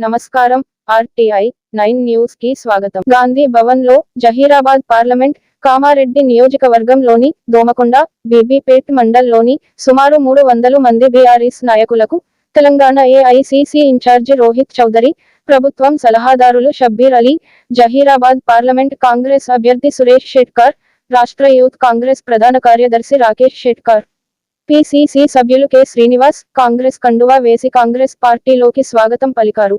నమస్కారం RTI nine న్యూస్కి స్వాగతం. గాంధీ భవన్లో జహీరాబాద్ పార్లమెంట్ కామారెడ్డి నియోజకవర్గంలోని దోమకొండ బీబీపేట్ మండల్లోని సుమారు మూడు వందలు మంది బీఆర్ఎస్ నాయకులకు Telangana AICC in charge Rohit Chaudhary ప్రభుత్వం సలహాదారులు షబ్బీర్ అలీ జహీరాబాద్ పార్లమెంట్ కాంగ్రెస్ అభ్యర్థి సురేష్ షెట్కార్ రాష్ట్ర యూత్ కాంగ్రెస్ ప్రధాన కార్యదర్శి రాకేష్ షెట్కార్ పిసిసి సభ్యులు కె శ్రీనివాస్ కాంగ్రెస్ కండువా వేసి కాంగ్రెస్ పార్టీలోకి స్వాగతం పలికారు.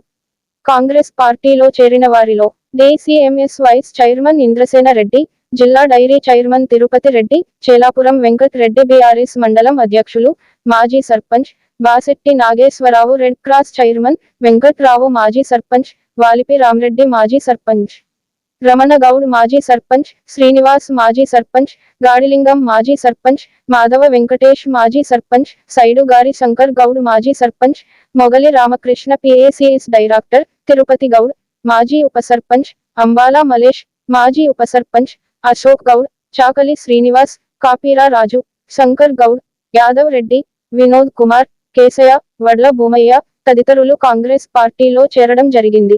కాంగ్రెస్ పార్టీలో చేరిన వారిలో DCMS vice chairman Indrasena Reddy జిల్లా dairy chairman Tirupati Reddy Chelapuram Venkat Reddy BRS మండలం అధ్యక్షులు మాజీ sarpanch Basetti Nageswararao red cross chairman Venkatrao మాజీ సర్పంచ్ వాలిపి రామరెడ్డి మాజీ సర్పంచ్ రమణ గౌడ్ మాజీ సర్పంచ్ శ్రీనివాస్ మాజీ సర్పంచ్ గాడిలింగం మాజీ సర్పంచ్ మాధవ వెంకటేష్ మాజీ సర్పంచ్ సైడు గారి శంకర్ గౌడ్ మాజీ సర్పంచ్ మొగలి రామకృష్ణ పిఏసిఎస్ డైరెక్టర్ తిరుపతి గౌడ్ మాజీ ఉప సర్పంచ్ అంబాలా మలేష్ మాజీ ఉప సర్పంచ్ అశోక్ గౌడ్ చాకలి శ్రీనివాస్ కాపీరా రాజు శంకర్ గౌడ్ యాదవ్ రెడ్డి వినోద్ కుమార్ కేశయ్య వడ్ల భూమయ్య తదితరులు కాంగ్రెస్ పార్టీలో చేరడం జరిగింది.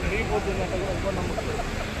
పెరిగిపోతుందంటే కూడా ఇంకో నమ్మకం